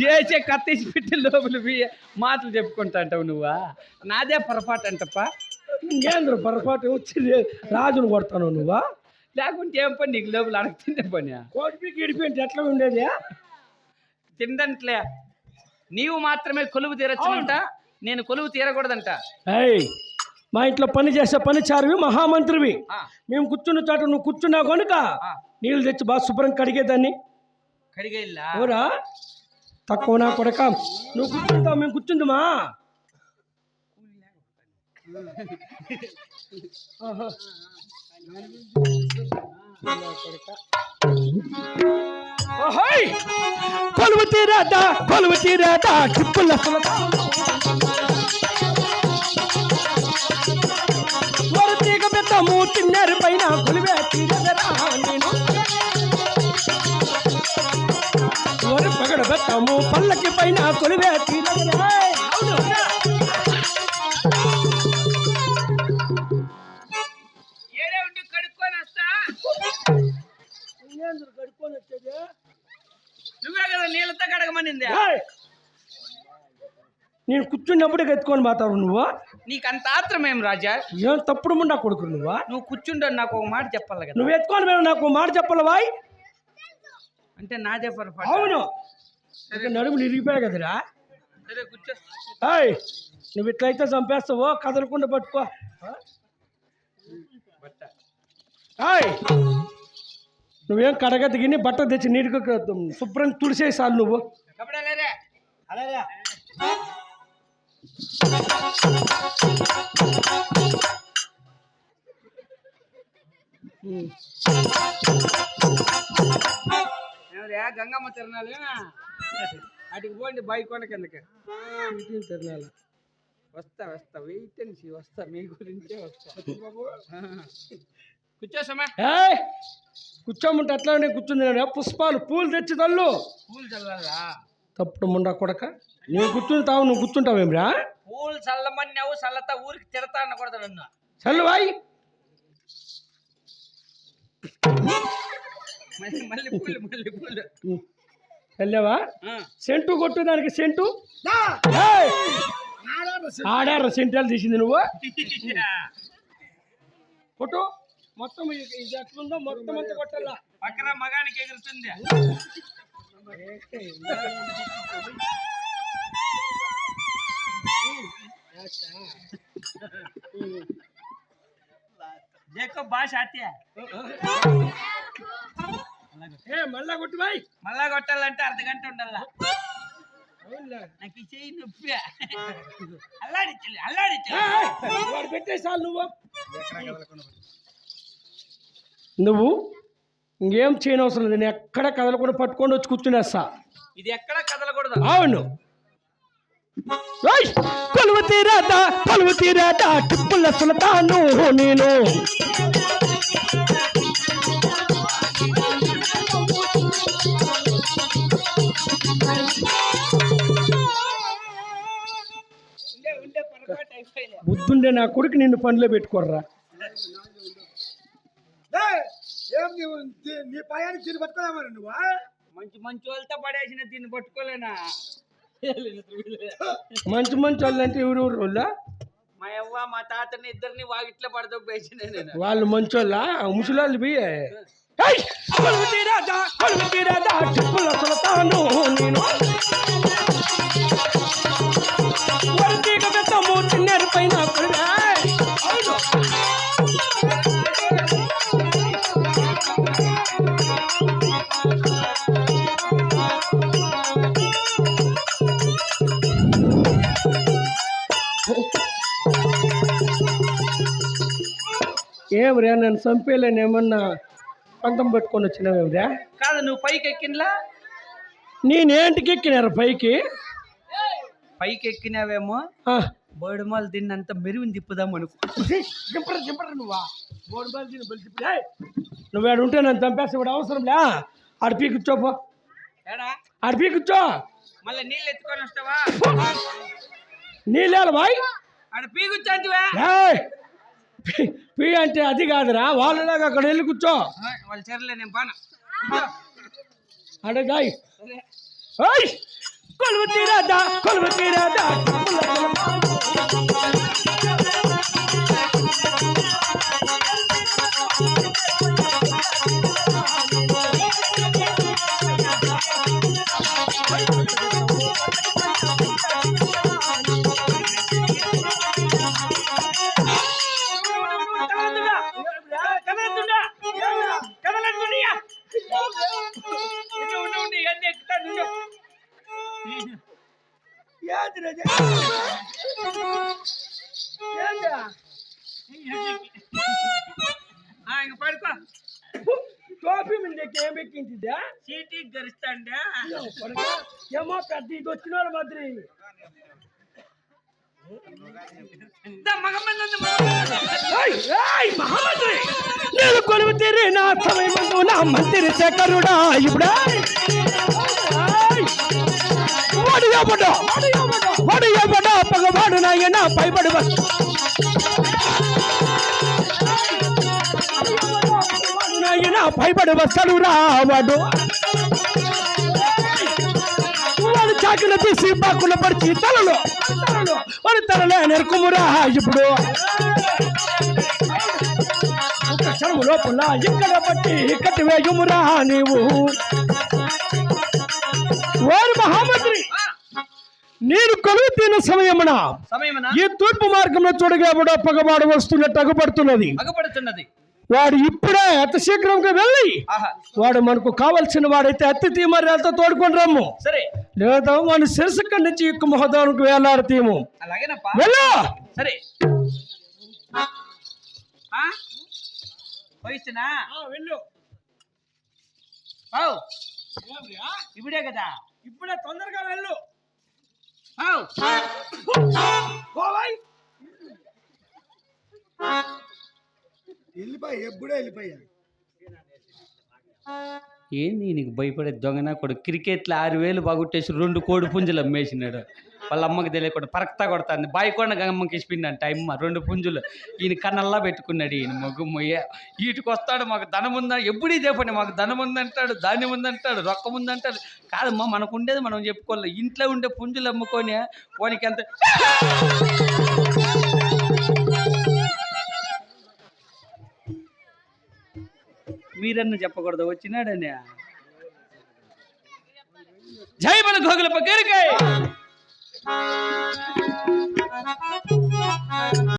చేసే కత్తేసి పెట్టి లోపల మాటలు చెప్పుకుంటా అంటావు నువ్వా? నాదే పొరపాటు అంటప్ప? ఇంకేంద్ర పొరపాటు? వచ్చి రాజును కొడతాను నువ్వా? లేకుంటే ఏం పని నీకు లోపల అడగతుండే పని? కోటి పీకి ఇడిపోయింది ఎట్లా ఉండేది? తిందంట్లే. నీవు మాత్రమే కొలువు తీరచ్చునంట. నేను కొలువు తీరకూడదంట. మా ఇంట్లో పని చేసే పని చారువి మహామంత్రివి. మేము కూర్చున్న చోట నువ్వు కూర్చున్నావు కనుక నీళ్ళు తెచ్చి బాగా శుభ్రం కడిగేదాన్ని. కడిగే ఇల్లా? ఎవరా తక్కువ నా కొడక. నువ్వు కూర్చుంటావు మేము కూర్చుందామా! కొలువు తీరాదా కొలువు తీరాదా చిప్పుల పెద్దము తిన్నారు పైన కొలివే తీరదరా నేను. వరి పగడ పల్లకి పైన కొలివే తీరదరా నువ్వే కదా నీళ్ళతో కడగమనింది! నేను కూర్చున్నప్పుడు ఎత్తుకొని పోతావు నువ్వు. నీకు అంత ఆత్రం ఏం రాజా? ఏం తప్పుడు ముండా కొడుకు నువ్వు? నువ్వు కూర్చుండో నాకు ఒక మాట చెప్పాలి కదా. నువ్వు ఎత్తుకొని మేము నాకు మాట చెప్పాలి వాయ్. అంటే నాదే పొరపాటు. అవును. ఇక నడుములు ఇరిగిపోయాయి కదరా? సరే కూర్చో. ఏయ్ నువ్వు ఇట్లయితే చంపేస్తావో కదలకుండా పట్టుకో? ఏయ్ నువ్వేం కడగ దిగిని బట్ట తెచ్చి నీటిగా శుభ్రం తుడిసేసాలు నువ్వు. గంగమ్మ తిరణాలేనా అటుకు పోండి బాయి కొండ కిందకి. తిరణాలు వస్తా వస్తా. వెయిట్ అండ్ సీ వస్తా. మీ గురించే వస్తా. ఆ. కూర్చోసమా ఏయ్! కూర్చోమంటే అట్లానే కూర్చుంది. నేను పుష్పాలు పూలు తెచ్చి తల్లు. పూలు చల్లాలా? తప్పుడు ముండా కొడక. కూర్చుని తావు నువ్వు కూర్చుంటావేమిరా పూలు చల్లమన్నావు చల్లతా ఊరికి తిడతా అనకూడదు నన్ను. చల్లు వాయ్ మళ్ళీ మళ్ళీ పూలు మళ్ళీ పూలు. వెళ్ళావా ఆ. సెంటు కొట్టు దానికి సెంటు! ఆడారు సెంటాలు తీసింది నువ్వు. కొట్టు. మొత్తం ఇది ఎట్లుందో మొత్తం అంతా కొట్టాలా పక్కన మగానికి ఎగురుతుంది. देखो భాష ఆత్యా ఏ మళ్ళా కొట్టు బాయ్ మళ్ళా కొట్టాలంటే అర్ధ గంట ఉండాల నాకు ఈ చెయ్యి నొప్పి అల్లాడించాలి వాడు పెట్టేసాలు నువ్వు నువ్వు ఇంకేం చేయనవసరం లేదు నేను ఎక్కడ కదలకుండా పట్టుకొని వచ్చి కూర్చునేస్తా ఇది ఎక్కడ కదలకూడదు అవును! కొలువు తీరాదా కొలువు తీరాదా టిప్పుల సులతాను నేను. బుద్ధుండే నా కొడుకు నిన్ను పనిలో పెట్టుకోర్రా. నీ పయానికి తిరిగి పట్టుకోదామని నువ్వు? మంచి మంచి వాళ్ళతో పడేసిన దీన్ని పట్టుకోలేనా? మంచి మంచి వాళ్ళు అంటే ఎవరు ఎవరు వాళ్ళ? మా అవ్వ మా తాతని ఇద్దరిని వాగిట్లో పడదొబ్బేసిన నేను. వాళ్ళు ముసలాళ్ళు తీరాదా కొలువు తీరాదా టిప్పుల సులతాను నేను. ఏమిరా నన్ను చంపేలేను ఏమన్నా పంతం పెట్టుకొని వచ్చినావేమిరా కాదు నువ్వు పైకి ఎక్కినలా? నేనేంటికి ఎక్కినారు పైకి? పైకి ఎక్కినావేమో? బోడిమాలు దీన్నంత మెరువుని తిప్పుదాం అనుకో. జింపరు జింపరు నువ్వా? బాల్ తిని బలి తిప్పి! నువ్వు ఆడ ఉంటే నన్ను చంపేస్తే కూడా అవసరం లే. ఆడ పీ. కూర్చోపో ఏడా? ఆడ పీ కూర్చో. మళ్ళీ నీళ్ళు ఎత్తుకొని వస్తావా? నీళ్ళేల బాయ్? ఆడ పీ కూర్చోంటివా ఏయ్! పీ- అంటే అది కాదురా వాళ్ళలాగా అక్కడ వెళ్ళి కూర్చో. వాళ్ళ చెరలే నేను సరే. ఓయ్ కొలువు తీరాదా కొలువు తీరాదా. ఏంది రే పడుకో టోపీ మీదకి ఏం ఎక్కించిందా ఏమో పెద్ద ఇది వచ్చిన మాదిరి నేను నా సమయమందు నా మంత్రి శేఖరుడా ఇప్పుడా వాడు పగవాడు నాయన పైబడి వస్- నాయన పైబడి వస్తాడు రావాడు. వాడు చాకులు తీసి బాకులు పడిచి తలలో వాడు తలలో నెరుకుమురా ఇప్పుడు. ఒక లోపల ఇక్కడ పట్టి కట్టివేయుమురా నీవు. వారు మహా నేను కొలువు తిన్న సమయమున సమయమనా ఈ తూర్పు మార్గంలో చూడగాబడ పగబాడు వస్తున్నట్టు అగపడుతున్నది వాడు ఇప్పుడే అతి శీఘ్రంగా వెళ్ళి ఆహా. వాడు మనకు కావలసిన వాడైతే అతి తీమర్యాలతో తోడుకొని రమ్ము. సరే. లేదా వాడి శిరసు కన్నా నుంచి ఎక్కువ మహోదానికి వేలాడతీము అలాగేనప్పా. వెళ్ళు. సరే. వెళ్ళు. ఇప్పుడే కదా. ఇప్పుడే తొందరగా వెళ్ళు. వెళ్ళిపోయి ఎప్పుడో వెళ్ళిపోయా. ఏంది నీకు భయపడే దొంగన కొడు క్రికెట్లో ఆరు వేలు బాగుట్టేసి రెండు కోడి పుంజలు అమ్మేసినాడు. వాళ్ళ అమ్మకి తెలియకుండా పరక్తా కొడతాను బాయికొండ గమ్మకి ఇచ్చిపోయిందంట అమ్మ రెండు పుంజులు. ఈయన కన్నల్లా పెట్టుకున్నాడు ఈయన మొగ్గు మొయ్య. వీటికి వస్తాడు మాకు ధనం ఉందా ఎప్పుడు ఇదే పని? మాకు ధనం ఉందంటాడు ధాన్యం ఉందంటాడు రొక్కం ఉందంటాడు కాదమ్మా మనకు ఉండేది మనం చెప్పుకోవాలి. ఇంట్లో ఉండే పుంజులు అమ్ముకొని వానికి ఎంత మీరన్న చెప్పకూడదు? వచ్చినాడని? జై మన గోగుల పక్కరికాయ Thank you.